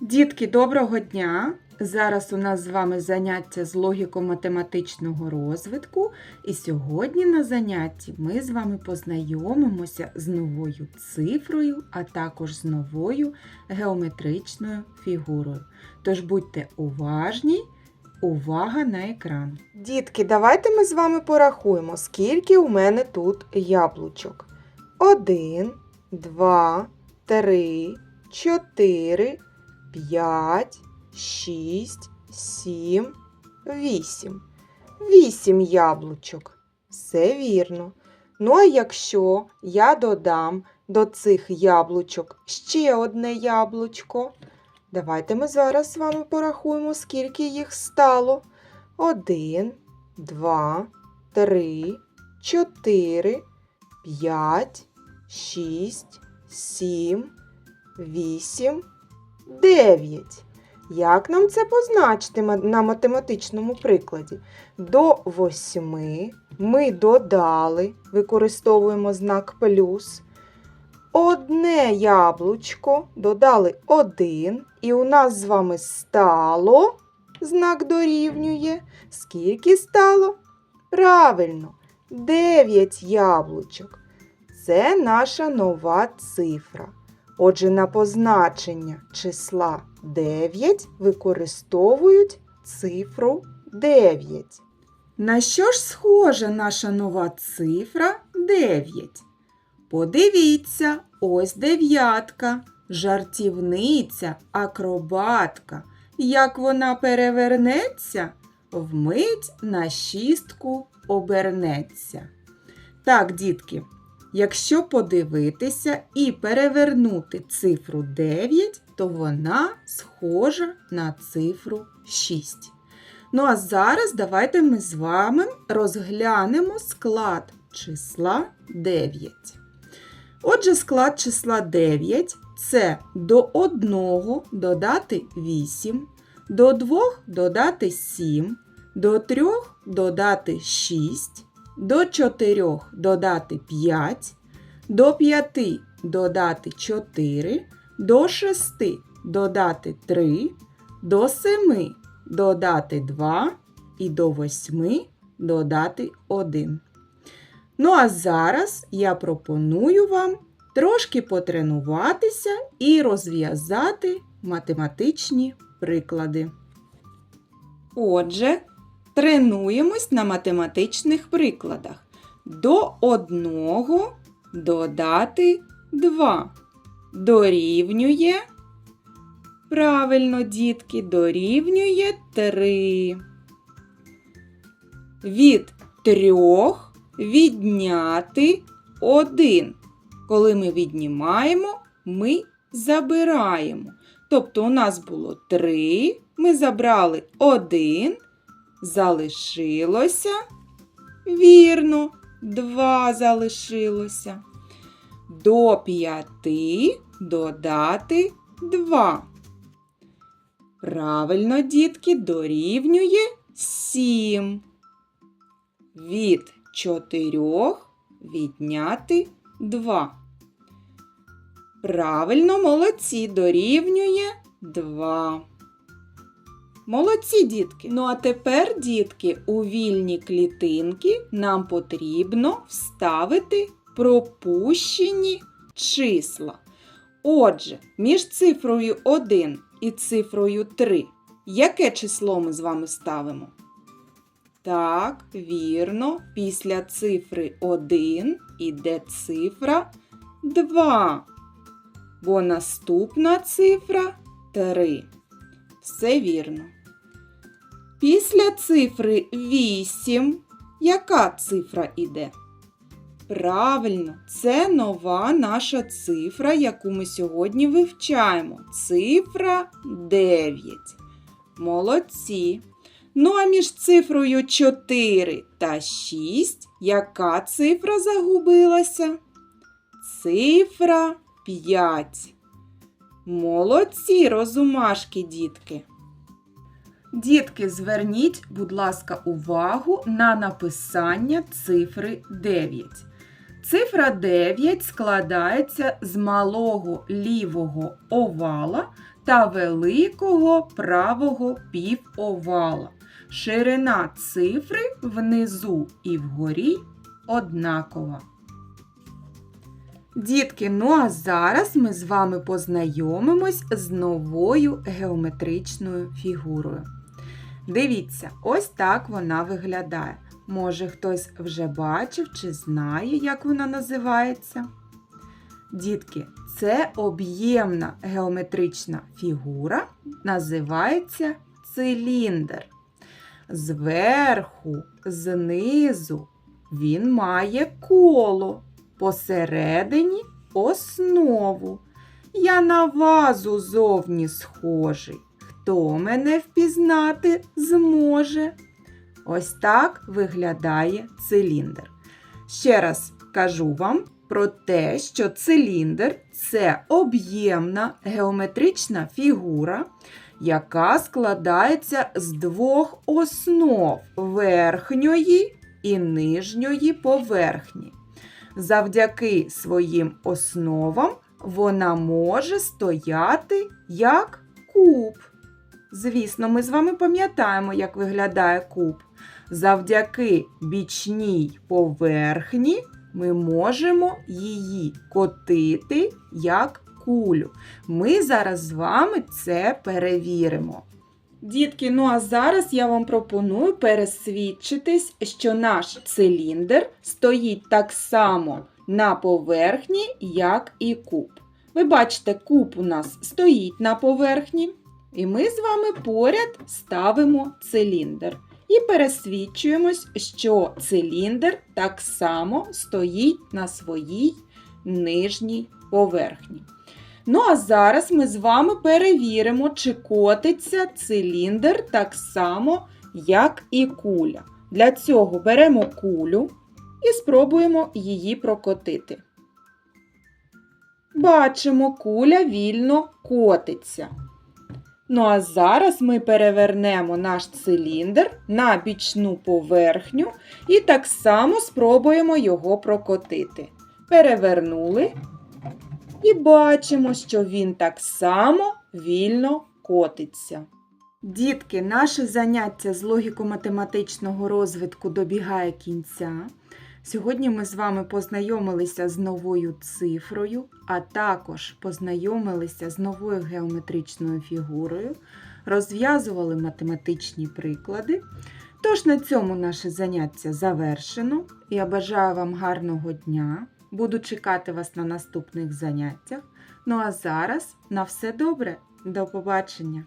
Дітки, доброго дня! Зараз у нас з вами заняття з логіко-математичного розвитку, і сьогодні на занятті ми з вами познайомимося з новою цифрою, а також з новою геометричною фігурою. Тож будьте уважні, увага на екран. Дітки, давайте ми з вами порахуємо, скільки у мене тут яблучок. Один, два, три, чотири, п'ять, шість, сім, вісім. Вісім яблучок. Все вірно. Ну, а якщо я додам до цих яблучок ще одне яблучко, давайте ми зараз з вами порахуємо, скільки їх стало. Один, два, три, чотири, п'ять, шість, сім, вісім, дев'ять. Як нам це позначити на математичному прикладі? До восьми ми додали, використовуємо знак плюс. Одне яблучко додали один, і у нас з вами стало знак дорівнює. Скільки стало? Правильно, 9 яблучок. Це наша нова цифра. Отже, на позначення числа 9 використовують цифру 9. На що ж схожа наша нова цифра 9? Подивіться, ось дев'ятка, жартівниця, акробатка. Як вона перевернеться, вмить на шістку обернеться. Так, дітки, якщо подивитися і перевернути цифру 9, то вона схожа на цифру 6. Ну а зараз давайте ми з вами розглянемо склад числа 9. Отже, склад числа 9 це до 1 додати 8, до 2 додати 7, до 3 додати 6, до 4 додати 5, до 5 додати 4, до 6 додати 3, до 7 додати 2 і до 8 додати 1. Ну а зараз я пропоную вам трошки потренуватися і розв'язати математичні приклади. Отже, тренуємось на математичних прикладах. До 1 додати 2 дорівнює. Правильно, дітки, дорівнює 3. Від трьох відняти 1. Коли ми віднімаємо, ми забираємо. Тобто у нас було 3, ми забрали 1, залишилося. Вірно, 2 залишилося. До 5 додати 2. Правильно, дітки, дорівнює 7. Від 4 відняти 2. Правильно, молодці, дорівнює 2. Молодці, дітки. Ну а тепер, дітки, у вільні клітинки нам потрібно вставити пропущені числа. Отже, між цифрою 1 і цифрою 3 яке число ми з вами ставимо? Так, вірно, після цифри 1 іде цифра 2. Бо наступна цифра 3. Все вірно. Після цифри 8 яка цифра іде? Правильно, це нова наша цифра, яку ми сьогодні вивчаємо. Цифра 9. Молодці. Ну а між цифрою 4 та 6 яка цифра загубилася? Цифра 5. Молодці, розумашки, дітки. Дітки, зверніть, будь ласка, увагу на написання цифри 9. Цифра 9 складається з малого лівого овала та великого правого півовала. Ширина цифри внизу і вгорі однакова. Дітки, ну а зараз ми з вами познайомимось з новою геометричною фігурою. Дивіться, ось так вона виглядає. Може, хтось вже бачив чи знає, як вона називається? Дітки, це об'ємна геометрична фігура, називається циліндр. Зверху, знизу він має коло, посередині основу. Я на вазу зовні схожий. Хто мене впізнати зможе? Ось так виглядає циліндр. Ще раз кажу вам про те, що циліндр це об'ємна геометрична фігура, яка складається з двох основ верхньої і нижньої поверхні. Завдяки своїм основам вона може стояти як куб. Звісно, ми з вами пам'ятаємо, як виглядає куб. Завдяки бічній поверхні ми можемо її котити як кулю. Ми зараз з вами це перевіримо. Дітки, ну а зараз я вам пропоную пересвідчитись, що наш циліндр стоїть так само на поверхні, як і куб. Ви бачите, куб у нас стоїть на поверхні, і ми з вами поряд ставимо циліндр. І пересвідчуємось, що циліндр так само стоїть на своїй нижній поверхні. Ну а зараз ми з вами перевіримо, чи котиться циліндр так само, як і куля. Для цього беремо кулю і спробуємо її прокотити. Бачимо, куля вільно котиться. Ну а зараз ми перевернемо наш циліндр на бічну поверхню і так само спробуємо його прокотити. Перевернули і бачимо, що він так само вільно котиться. Дітки, наше заняття з логіко-математичного розвитку добігає кінця. Сьогодні ми з вами познайомилися з новою цифрою, а також познайомилися з новою геометричною фігурою, розв'язували математичні приклади. Тож на цьому наше заняття завершено. Я бажаю вам гарного дня. Буду чекати вас на наступних заняттях. Ну а зараз на все добре. До побачення!